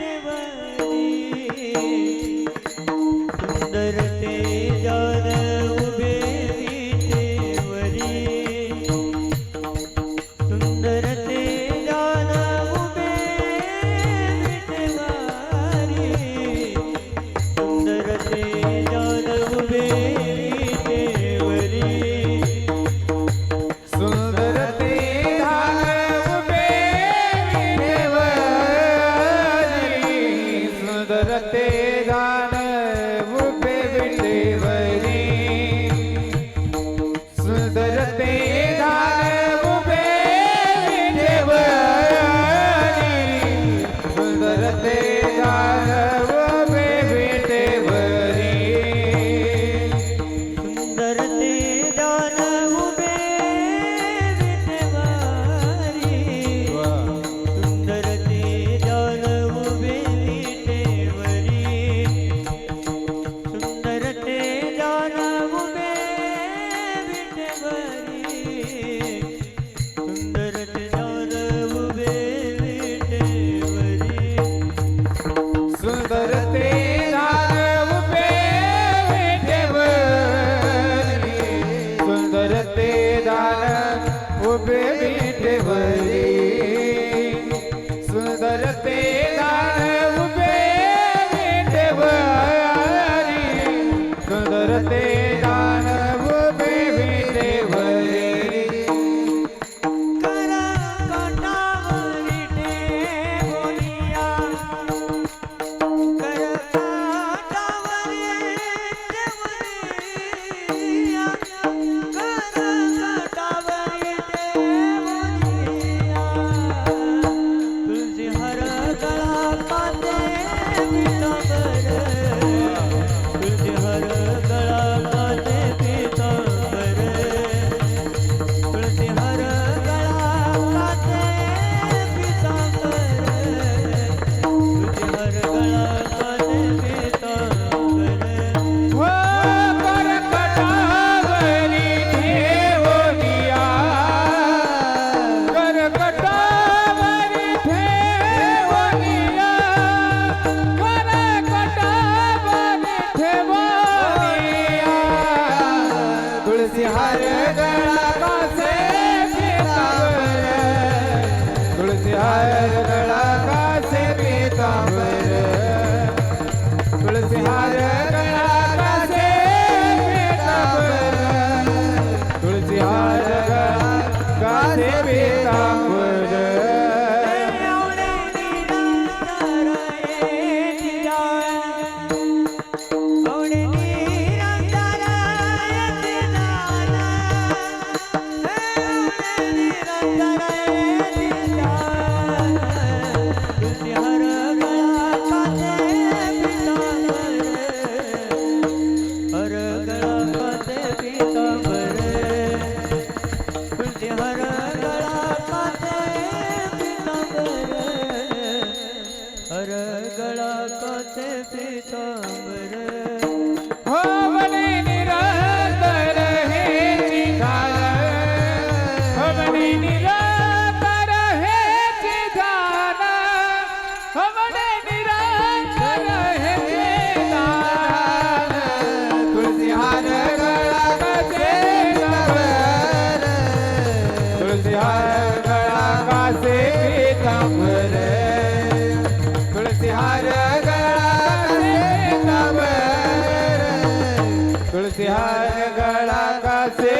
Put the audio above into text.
देवनी रते दान मुपे बिटे वरी सुंदर ते दान मुपे बिटे वरी सुंदर ते 그러 니. सिहारगड़ा का से